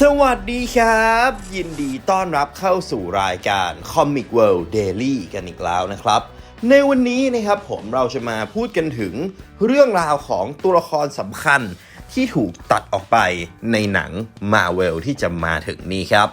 สวัสดีครับ ยินดีต้อนรับเข้าสู่รายการ Comic World Daily กันอีกแล้วนะครับ ในวันนี้นะครับผมเราจะมาพูดกันถึงเรื่องราวของตัวละครสำคัญที่ถูกตัดออกไปในหนัง Marvel ที่จะมาถึงนี้ครับ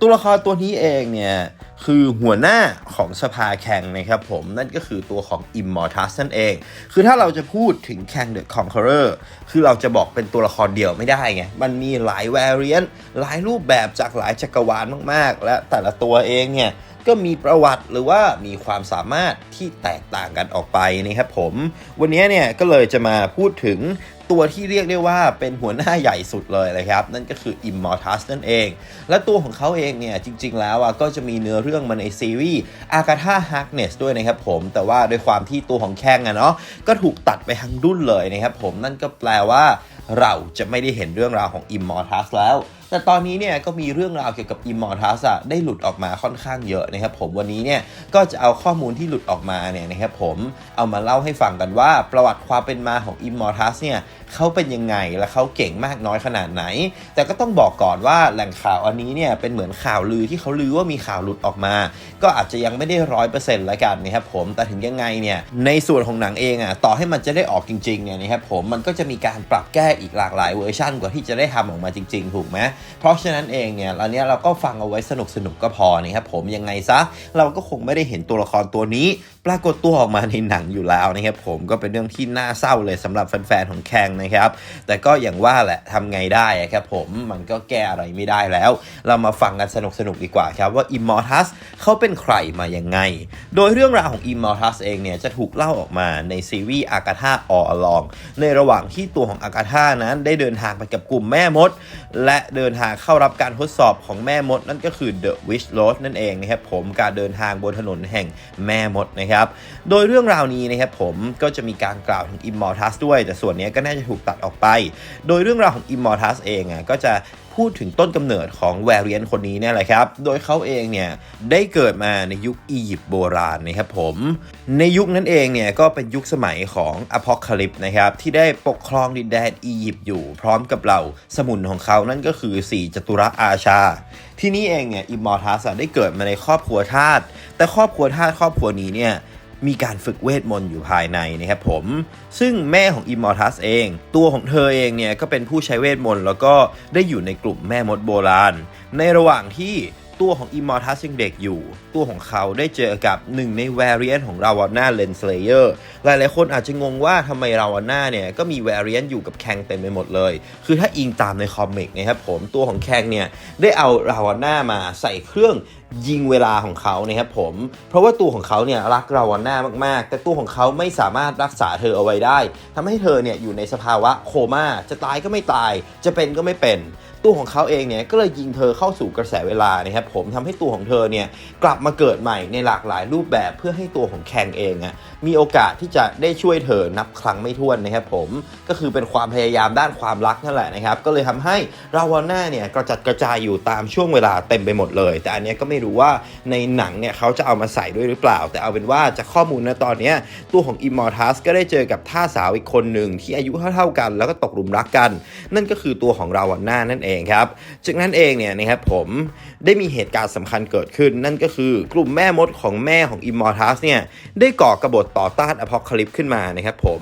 ตัวละครตัวนี้เองเนี่ย คือหัวหน้าของสภาแข่งนะครับผมนั่นก็คือตัวของ Immortus นั่นเอง คือถ้าเราจะพูดถึงแข่ง The Conqueror คือเราจะบอกเป็นตัวละครเดียวไม่ได้ไง มันมีหลายแวรเรียนหลายรูปแบบจากหลายจักรวาลมากๆ และแต่ละตัวเองเนี่ย ก็มีประวัติหรือว่ามีความสามารถที่แตกต่างกันออกไปนะครับผม วันนี้เนี่ยก็เลยจะมาพูดถึงตัวที่เรียกได้ว่าเป็นหัวหน้าใหญ่สุดเลยนะครับ นั่นก็คือ Immortus นั่นเอง และตัวของเขาเองเนี่ยจริง ๆ แล้วอะก็จะมีเนื้อเรื่องมาในซีรีส์ Agatha Harkness ด้วยนะครับผม แต่ว่าด้วยความที่ตัวของแข้งอะเนาะก็ถูกตัดไปทั้งดุ้นเลยนะครับผมนั่นก็แปลว่าเราจะไม่ได้เห็นเรื่องราวของ Immortus แล้ว แต่ตอนนี้เนี่ยก็มีเรื่องราวเกี่ยวกับ Immortus อะได้หลุดออกมาค่อนข้างเยอะนะครับผมวันนี้เนี่ยก็จะเอาข้อมูลที่หลุดออกมาเนี่ยนะครับผมเอามาเล่าให้ฟังกันว่าประวัติความเป็นมาของ Immortus เนี่ยเขาเป็นยังไงและเขาเก่งมากน้อยขนาดไหน แต่ก็ต้องบอกก่อนว่าแหล่งข่าวอันนี้เนี่ยเป็นเหมือนข่าวลือที่เขาลือว่ามีข่าวหลุดออกมา ก็อาจจะยังไม่ได้ร้อยเปอร์เซ็นต์ละกันนะครับผมแต่ถึงยังไงเนี่ยในส่วนของหนังเองอะต่อให้มันจะได้ออกจริงๆเนี่ยนะครับผมมันก็จะมีการปรับแก้อีกหลากหลายเวอร์ชันกว่าที่จะได้ทำออกมาจริง ๆ ถูกไหมเพราะฉะนั้นเองเนี่ยอันเนี้ยเราก็ฟังเอาไว้สนุกๆก็พอนะครับผมยังไงซะเราก็คงไม่ได้เห็นตัวละครตัวนี้ ปรากฏตัวออกมาในหนังอยู่แล้วนะครับผมก็เป็นเรื่องที่น่าเศร้าเลยสำหรับแฟนๆของแคงนะครับ แต่ก็อย่างว่าแหละทำไงได้ครับผมมันก็แก้อะไรไม่ได้แล้ว เรามาฟังกันสนุกๆดีกว่าครับว่า Immortus เขาเป็นใครมายังไง โดยเรื่องราวของ Immortus เองเนี่ยจะถูกเล่าออกมาในซีรีส์ Agatha All Along ในระหว่างที่ตัวของ Agatha นั้นได้เดินทางไปกับกลุ่มแม่มด และเดินินทางเข้ารับการทดสอบของแม่มด นั่นก็คือ The Witch Road นั่นเองนะครับผมการเดินทางบนถนนแห่งแม่มดนะครับโดยเรื่องราวนี้นะครับผมก็จะมีการกล่าวถึง Immortus ด้วย แต่ส่วนนี้ก็น่าจะถูกตัดออกไป โดยเรื่องราวของ Immortus เองอะก็จะ พูดถึงต้นกำเนิดของแวรียนคนนี้เนี่ยแหละครับ โดยเขาเองเนี่ยได้เกิดมาในยุคอียิปต์โบราณนะครับผม ในยุคนั้นเองเนี่ยก็เป็นยุคสมัยของอพอคาลิปนะครับที่ได้ปกครองดินแดนอียิปต์อยู่ พร้อมกับเหล่าสมุนของเขานั่นก็คือสี่จตุรอาชา ที่นี่เองเนี่ยอิมมอร์ทัสได้เกิดมาในครอบครัวทาสแต่ครอบครัวทาสครอบครัวนี้เนี่ย มีการฝึกเวทมนต์อยู่ภายในนะครับผม ซึ่งแม่ของ Immortus เอง ตัวของเธอเองเนี่ยก็เป็นผู้ใช้เวทมนต์แล้วก็ได้อยู่ในกลุ่มแม่มดโบราณ ในระหว่างที่ตัวของ Immortus ยังเด็กอยู่ ตัวของเขาได้เจอกับหนึ่งใน variant ของ Ravana Renslayer หลายๆคนอาจจะงงว่าทำไม Ravana เนี่ยก็มี variant อยู่กับแคงเต็มไปหมดเลย คือถ้าอิงตามในคอมิกนะครับผม ตัวของแคงเนี่ยได้เอา Ravana มาใส่เครื่องยิงเวลาของเขานะครับผม เพราะว่าตัวของเขาเนี่ยรักเราวันหน้ามาก ๆ แต่ตัวของเขาไม่สามารถรักษาเธอเอาไว้ได้ทำให้เธอเนี่ยอยู่ในสภาวะโคม่าจะตายก็ไม่ตาย จะเป็นก็ไม่เป็น ตัวของเขาเองเนี่ยก็เลยยิงเธอเข้าสู่กระแสเวลานะครับผมทำให้ตัวของเธอเนี่ยกลับมาเกิดใหม่ในหลากหลายรูปแบบเพื่อให้ตัวของแคงเองอะมีโอกาสที่จะได้ช่วยเธอนับครั้งไม่ถ้วนนะครับผมก็คือเป็นความพยายามด้านความรักนั่นแหละนะครับก็เลยทำให้ราวาน่าเนี่ยกระจัดกระจายอยู่ตามช่วงเวลาเต็มไปหมดเลย แต่อันเนี้ยก็ไม่รู้ว่าในหนังเนี่ยเขาจะเอามาใส่ด้วยหรือเปล่า แต่เอาเป็นว่าจากข้อมูลนะตอนนี้ตัวของ Immortus ก็ได้เจอกับท่าสาวอีกคนหนึ่งที่อายุเท่าๆกัน แล้วก็ตกหลุมรักกัน นั่นก็คือตัวของราวาน่านั่นเองครับจากนั้นเองเนี่ยนะครับผมได้มีเหตุการณ์สำคัญเกิดขึ้น นั่นก็คือกลุ่มแม่มดของแม่ของ Immortus เนี่ยได้ก่อกบฏต่อต้านอพอคลิปขึ้นมานะครับผม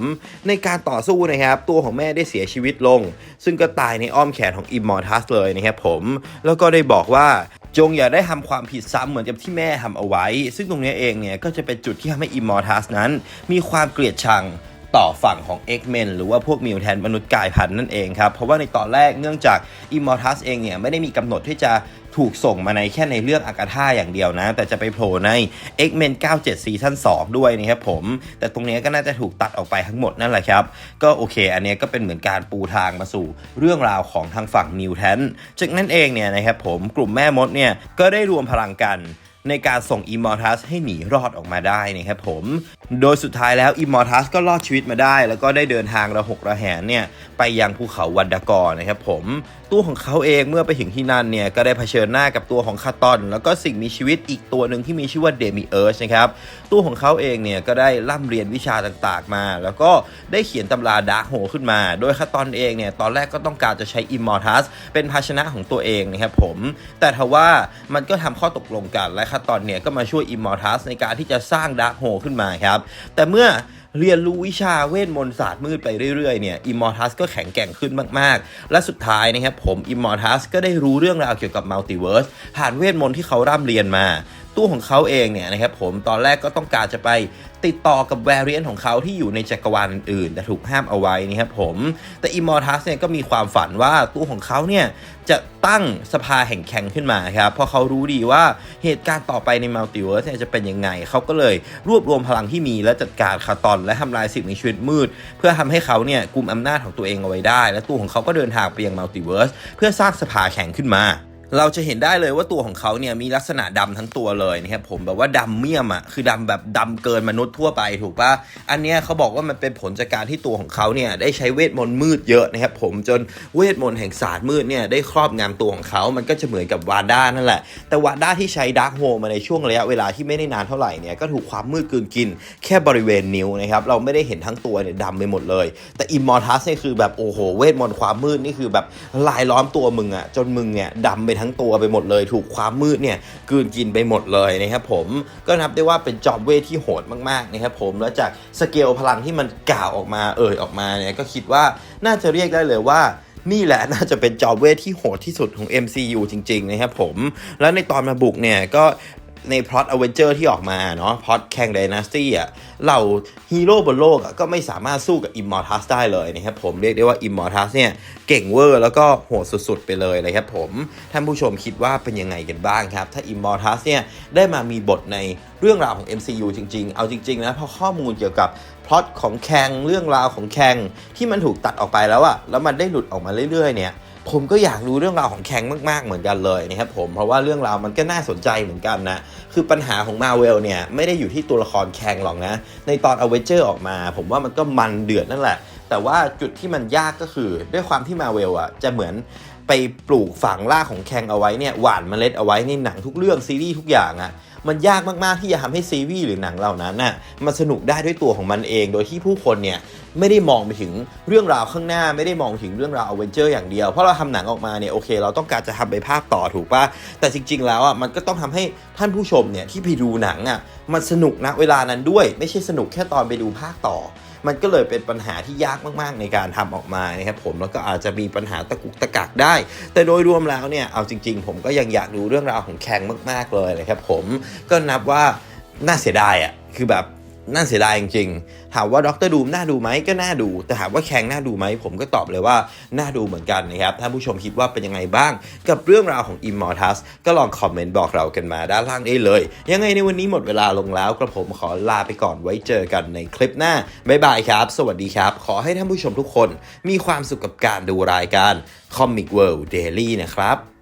ในการต่อสู้นะครับตัวของแม่ได้เสียชีวิตลง ซึ่งก็ตายในอ้อมแขนของ Immortus เลยนะครับผมแล้วก็ได้บอกว่า จงอย่าได้ทำความผิดซ้ำเหมือนกับที่แม่ทำเอาไว้ ซึ่งตรงนี้เองเนี่ยก็จะเป็นจุดที่ทำให้อิมอร์ทัสนั้น มีความเกลียดชัง ต่อฝั่งของ X-Men หรือว่าพวกมิวแทนมนุษย์กายพันธุ์นั่นเองครับ เพราะว่าในตอนแรกเนื่องจาก Immortus เองเนี่ยไม่ได้มีกำหนดที่จะถูกส่งมาในแค่ในเรื่องอากาธาอย่างเดียวนะ แต่จะไปโผล่ใน X-Men 97 ซีซั่น2ด้วยนะครับผม แต่ตรงนี้ก็น่าจะถูกตัดออกไปทั้งหมดนั่นแหละครับ ก็โอเค อันนี้ก็เป็นเหมือนการปูทางมาสู่เรื่องราวของทางฝั่งมิวแทนจากนั้นเองเนี่ยนะครับผมกลุ่มแม่มดเนี่ยก็ได้รวมพลังกัน ในการส่งอิมอร์ทัสให้หนีรอดออกมาได้นะครับผม โดยสุดท้ายแล้วอิมอร์ทัสก็รอดชีวิตมาได้ แล้วก็ได้เดินทางระหกระแหนเนี่ยไปยังภูเขาวันดากอนะครับผม ตัวของเขาเองเมื่อไปถึงที่นั่นเนี่ยก็ได้เผชิญหน้ากับตัวของคาตอน แล้วก็สิ่งมีชีวิตอีกตัวหนึ่งที่มีชื่อว่าเดมิเอิร์ชนะครับตัวของเขาเองเนี่ยก็ได้ร่ำเรียนวิชาต่างๆมา แล้วก็ได้เขียนตำราดาร์กโฮขึ้นมา โดยคาตอนเองเนี่ยตอนแรกก็ต้องการจะใช้อิมมอร์ทัสเป็นภาชนะของตัวเองนะครับผมแต่ทว่ามันก็ทำข้อตกลงกันและคาตอนเนี่ยก็มาช่วยอิมมอร์ทัสในการที่จะสร้างดาร์กโฮขึ้นมาครับแต่เมื่อ เรียนรู้วิชาเวทมนต์ศาสตร์มืดไปเรื่อยๆเนี่ยอิมมอร์ทัสก็แข็งแกร่งขึ้นมากๆ และสุดท้ายนะครับผมอิมมอร์ทัสก็ได้รู้เรื่องราวเกี่ยวกับมัลติเวิร์สผ่านเวทมนต์ที่เขาร่ำเรียนมา ตัวของเขาเองเนี่ยนะครับผมตอนแรกก็ต้องการจะไปติดต่อกับแวร i เ n นของเขาที่อยู่ในจักรวาลอื่นแต่ถูกห้ามเอาไว้นะครับผมแต่อิมมอร์ทัสเนี่ยก็มีความฝันว่าตัวของเขาเนี่ยจะตั้งสภาแห่งแข่งขึ้นมาครับเพราะเขารู้ดีว่าเหตุการณ์ต่อไปในมัลติเวิร์สเนี่ยจะเป็นยังไง เขาก็เลยรวบรวมพลังที่มีและจัดการคาตอน และทำลายสิ่งมีชีวิตมืด เพื่อทำให้เขาเนี่ยกลุ่มอำนาจของตัวเองเอาไว้ได้ และตัวของเขาก็เดินทางไปยังมัลติเวิร์สเพื่อสร้างสภาแข่งขึ้นมา เราจะเห็นได้เลยว่าตัวของเขาเนี่ยมีลักษณะดำทั้งตัวเลยนะครับผมแบบว่าดำเมี่ยมอะคือดำแบบดำเกินมนุษย์ทั่วไปถูกปะอันเนี้ยเขาบอกว่ามันเป็นผลจากการที่ตัวของเขาเนี่ยได้ใช้เวทมนต์มืดเยอะนะครับผมจนเวทมนต์แห่งศาสตร์มืดเนี่ยได้ครอบงำตัวของเขา มันก็จะเหมือนกับวาด้านั่นแหละ แต่วาด้าที่ใช้ดาร์กโฮมาในช่วงระยะเวลาที่ไม่ได้นานเท่าไหร่เนี่ยก็ถูกความมืดกลืนกิน แค่บริเวณนิ้วนะครับเราไม่ได้เห็นทั้งตัวเนี่ยดำไปหมดเลย แต่อิมมอร์ทัสเนี่ยคือแบบโอ้โหเวทมนต์ความมืดนี่คือแบบลายล้อมตัวมึงอะจนมึงเนี่ยดำไปทั้งั้งตัวไปหมดเลย ถูกความมืดเนี่ยกืนกินไปหมดเลยนะครับผมก็นับได้ว่าเป็นจอบเวทที่โหดมากๆนะครับผมแล้วจากสเกลพลังที่มันกล่าวออกมาเอ่ยออกมาเนี่ยก็คิดว่าน่าจะเรียกได้เลยว่านี่แหละน่าจะเป็นจอบเวทที่โหดที่สุดของ MCU จริง ๆ นะครับผม แล้วในตอนมาบุกเนี่ยก็ ในพล็อตอเวนเจอร์ที่ออกมาเนาะพล็อตแข่ง d ดนาสตี้อะเหล่าฮีโร่บนโลกอะก็ไม่สามารถสู้กับอิมมอร์ทัสได้เลยนะครับผมเรียกได้ว่าอิมมอร์ทัสเนี่ยเก่งเวอร์แล้วก็โหดสุดๆไปเลยเลยครับผม ท่านผู้ชมคิดว่าเป็นยังไงกันบ้างครับ ถ้าอิมมอร์ทัสเนี่ยได้มามีบทในเรื่องราวของ MCU จริงๆ เอาจริงๆนะเพราะข้อมูลเกี่ยวกับพล็อตของแคงเรื่องราวของแคงที่มันถูกตัดออกไปแล้วอะแล้วมันได้หลุดออกมาเรื่อยๆเนี่ย ผมก็อยากรู้เรื่องราวของแคงมาก ๆ เหมือนกันเลยนะครับผมเพราะว่าเรื่องราวมันก็น่าสนใจเหมือนกันนะคือปัญหาของมาเวลเนี่ยไม่ได้อยู่ที่ตัวละครแคงหรอกนะในตอนอเวเจอร์ออกมา ผมว่ามันก็มันเดือดนั่นแหละ แต่ว่าจุดที่มันยากก็คือ ด้วยความที่มาเวลอะจะเหมือนไปปลูกฝังรากของแคงเอาไว้เนี่ยหว่านเมล็ดเอาไว้ในหนังทุกเรื่องซีรีส์ทุกอย่างอะ มันยากมากๆที่จะทำให้ซีรีส์หรือหนังเหล่านั้นน่ะมันสนุกได้ด้วยตัวของมันเอง โดยที่ผู้คนเนี่ยไม่ได้มองไปถึงเรื่องราวข้างหน้า ไม่ได้มองถึงเรื่องราวอเวนเจอร์อย่างเดียว เพราะเราทำหนังออกมาเนี่ยโอเค เราต้องการจะทำไปภาคต่อถูกปะแต่จริง ๆ แล้วอะมันก็ต้องทำให้ท่านผู้ชมเนี่ยที่ไปดูหนังอะมันสนุกนะเวลานั้นด้วย ไม่ใช่สนุกแค่ตอนไปดูภาคต่อ มันก็เลยเป็นปัญหาที่ยากมากๆ ในการทำออกมานะครับผมแล้วก็อาจจะมีปัญหาตะกุกตะกักได้ แต่โดยรวมแล้วเนี่ยเอาจริง ๆ ผมก็ยังอยากดูเรื่องราวของแคงมาก ๆเลยนะครับผมก็นับว่าน่าเสียดายอะคือแบบ น่าเสียดายจริงๆ ถามว่าด็อกเตอร์ดูมน่าดูไหมก็น่าดู แต่ถามว่าแคงน่าดูไหมผมก็ตอบเลยว่า น่าดูเหมือนกันนะครับท่าผู้ชมคิดว่าเป็นยังไงบ้าง กับเรื่องราวของ Immortus ก็ลองคอมเมนต์บอกเรากันมาด้านล่างได้เลย ยังไงในวันนี้หมดเวลาลงแล้วกระผมขอลาไปก่อนไว้เจอกันในคลิปหน้า บ๊ายบายครับ สวัสดีครับ ขอให้ท่านผู้ชมทุกคน มีความสุขกับการดูรายการ Comic World Daily นะครับ